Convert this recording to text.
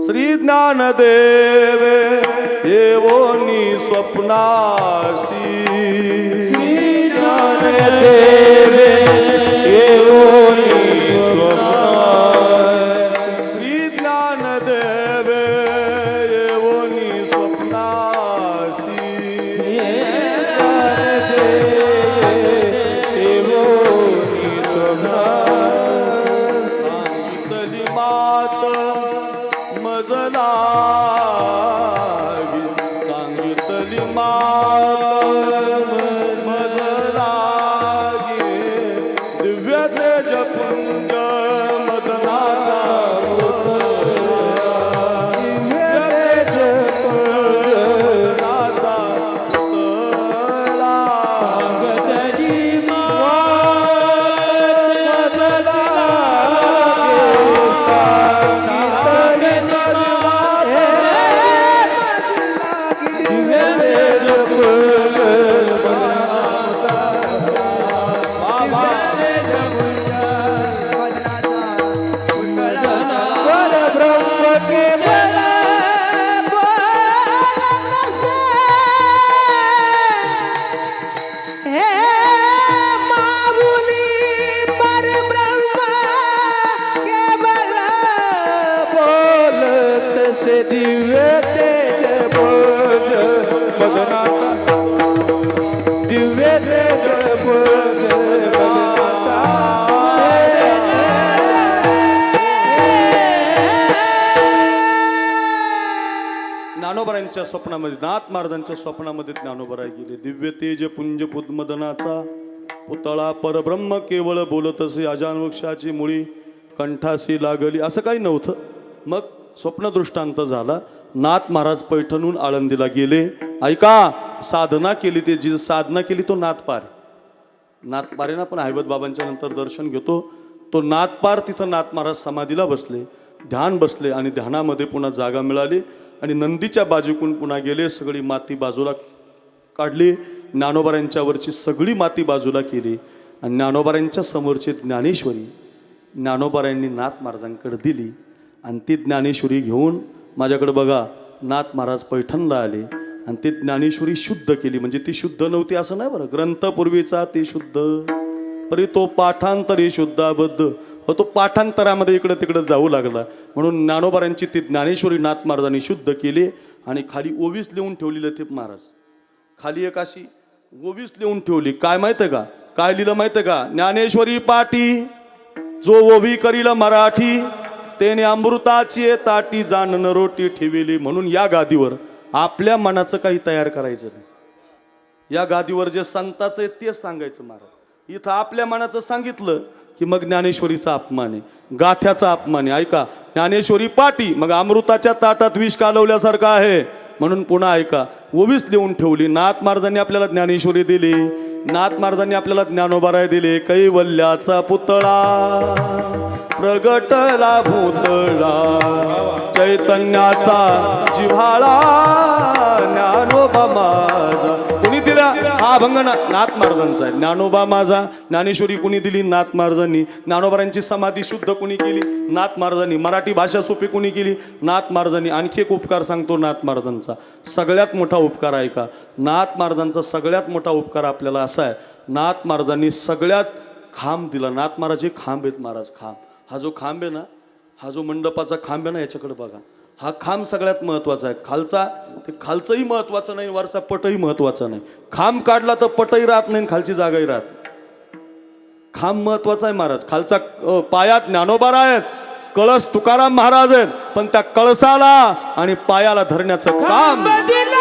શ્રી જ્ઞાનદેવે દેવોની સ્વપ્નાસી. શ્રી જ્ઞાનદેવે દેવોની શ્રી જ્ઞાનદેવે દેવોની સ્વપ્નાસી. દેવોની સ્વપ્નાસી માતા मजला सांगितली मजला दिव्य तेज दिव्य ज्ञानोबरांच्या स्वप्नामध्ये नाथ महाराजांच्या स्वप्नामध्ये ज्ञानोबराय गेले. दिव्य तेज पुंज पुद्मदनाचा पुतळा परब्रह्म केवळ बोलत असे अजानवृक्षाची मुळी कंठासी लागली. असं काही नव्हतं. मग स्वप्नदृष्टांत झाला. नाथ महाराज पैठणून आळंदीला गेले. ऐका साधना केली ते जी साधना केली तो नाथपार नाथपारेना पण हैबत बाबांच्या नंतर दर्शन घेतो. तो नाथपार तिथं नाथ महाराज समाधीला बसले. ध्यान बसले आणि ध्यानामध्ये पुन्हा जागा मिळाली. आणि नंदीच्या बाजूकून पुन्हा गेले सगळी माती बाजूला काढली ज्ञानोबारांच्यावरची सगळी माती बाजूला केली आणि ज्ञानोबारांच्या समोरची ज्ञानेश्वरी ज्ञानोबारांनी नाथ महाराजांकडे दिली आणि ती ज्ञानेश्वरी घेऊन माझ्याकडे बघा नाथ महाराज पैठणला आले आणि ती ज्ञानेश्वरी शुद्ध केली. म्हणजे ती शुद्ध नव्हती असं नाही बरं ग्रंथपूर्वीचा ती शुद्ध. तरी तो पाठांतरी शुद्धाबद्ध. हो तो पाठांतरामध्ये इकडं तिकडं जाऊ लागला. म्हणून ज्ञानोबारांची ती ज्ञानेश्वरी नाथ महाराजांनी शुद्ध केली आणि खाली ओवीस लिहून ठेवलेलं ते महाराज. खाली एक अशी ओवीस लिहून ठेवली. काय माहितं का? काय लिहिलं माहितं का? ज्ञानेश्वरी पाटी जो ओवी करील मराठी तेने अमृताची ताटी जाणन रोटी ठेविली म्हणून या गादीवर आपल्या मनाचं काही तयार करायचं नाही. या गादीवर जे संताचं आहे तेच सांगायचं महाराज. इथं आपल्या मनाचं सांगितलं की मग ज्ञानेश्वरीचा अपमान आहे. गाथ्याचा अपमान आहे. ऐका ज्ञानेश्वरी पाटी मग अमृताच्या ताटात विष कालवल्यासारखं आहे. म्हणून पुन्हा ऐका ओवीस लिहून ठेवली. नाथ महाराजांनी आपल्याला ज्ञानेश्वरी दिली. नाथ महाराजांनी आपल्याला ज्ञानोबाराय दिले. कैवल्याचा पुतळा प्रगटला भूतळा चैतन्याचा जिव्हाळा ज्ञानोबा हा अभंग ना नाथ महाराजांचा आहे. ज्ञानोबा माझा ज्ञानेश्वरी कुणी दिली? नाथ महाराजांनी. ज्ञानोबारांची समाधी शुद्ध कुणी केली? नाथ महाराजांनी. मराठी भाषा सोपी कुणी केली? नाथ महाराजांनी. आणखी एक उपकार सांगतो नाथ महाराजांचा. सगळ्यात मोठा उपकार आहे का? नाथ महाराजांचा सगळ्यात मोठा उपकार आपल्याला असा आहे. नाथ महाराजांनी सगळ्यात खांब दिला. नाथ महाराज हे खांब आहेत महाराज खांब. हा जो खांब आहे ना हा जो मंडपाचा खांब आहे ना याच्याकडे बघा. हा खांब सगळ्यात महत्त्वाचा आहे. खालचा ते खालचंही महत्वाचं नाही वरचा पटही महत्त्वाचा नाही. खांब काढला तर पटही राहत नाही खालची जागाही राहत खांब महत्त्वाचा आहे महाराज. खालचा अ, पायात ज्ञानोबार आहेत कळस तुकाराम महाराज आहेत पण त्या कळसाला आणि पायाला धरण्याचं काम दिला.